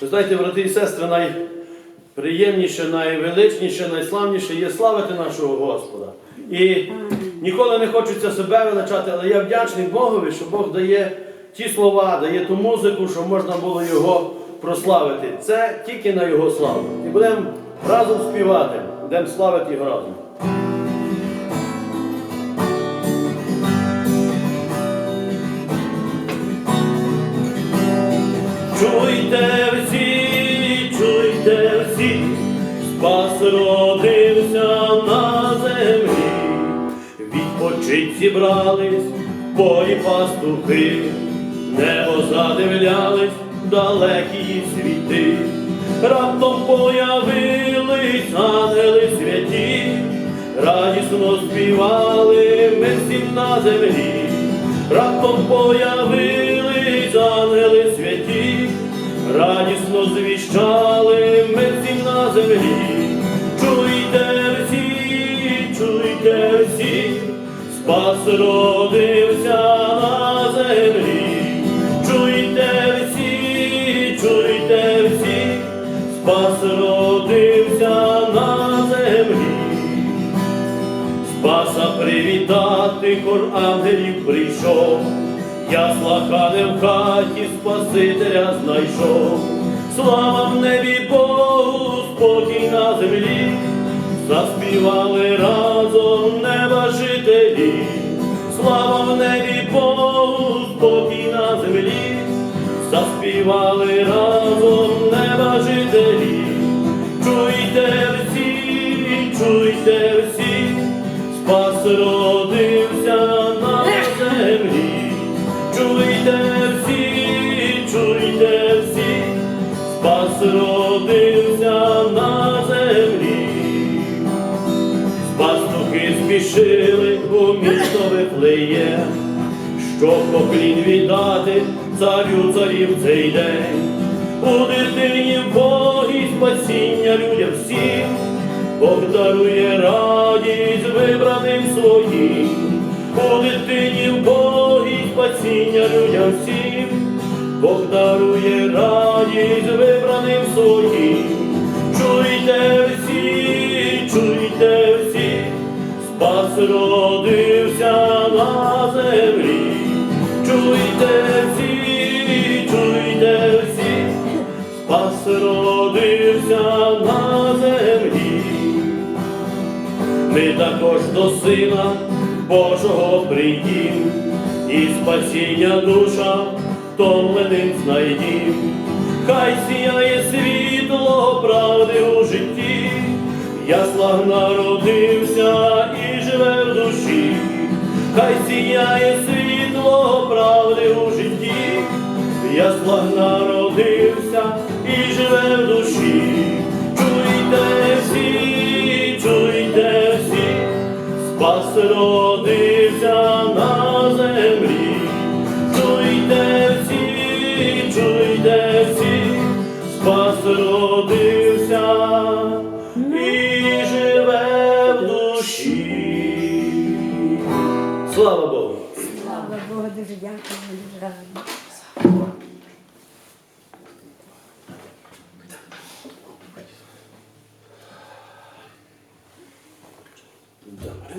Ви знаєте, брати і сестри, найприємніше, найвеличніше, найславніше є славити нашого Господа. І ніколи не хочеться себе величати, але я вдячний Богові, що Бог дає ті слова, дає ту музику, що можна було його прославити. Це тільки на його славу. І будемо разом співати, будемо славити його разом. Чуйте всі, чуйте всі, спас родився на землі, відпочить зібрались полі пастухи, небо задивлялись далекі світи, раптом появились ангели святі, радісно співали ми всім на землі, раптом появились ангели святі, радісно звіщали ми на землі. Чуйте всі, чуйте всі, спас родився на землі. Чуйте всі, чуйте всі, спас родився на землі. Спаса привітати хор ангелів прийшов, ясла хане в хаті Спасителя знайшов. Слава в небі Богу, спокій на землі, заспівали разом неба жителі. Слава в небі Богу, спокій на землі, заспівали разом неба жителі. Чуйте всі, чуйте всі, спас родився родився на землі. Пастухи спішили у місто Вифлеє, щоб поклін віддати царю царів цей день. У дитині Богі спасіння людям всім, Бог дарує радість вибраним своїм. У дитині в Богі спасіння людям всім, Бог дарує радість вибраним своїм. Чуйте всі, чуйте всі, спас родився на землі. Чуйте всі, чуйте всі, спас родився на землі. Ми також до Сина Божого прийдім, і спасіння душа втомленим знайдім. Хай сіяє світло правди у житті, в яслах народився і живе в душі, хай сіяє світло правди у житті, в яслах народився і живе в душі. Чуйте всі, чуйте всі, спас Родився і живе в душі. Слава Богу! Слава Богу, дуже дякую. Добре.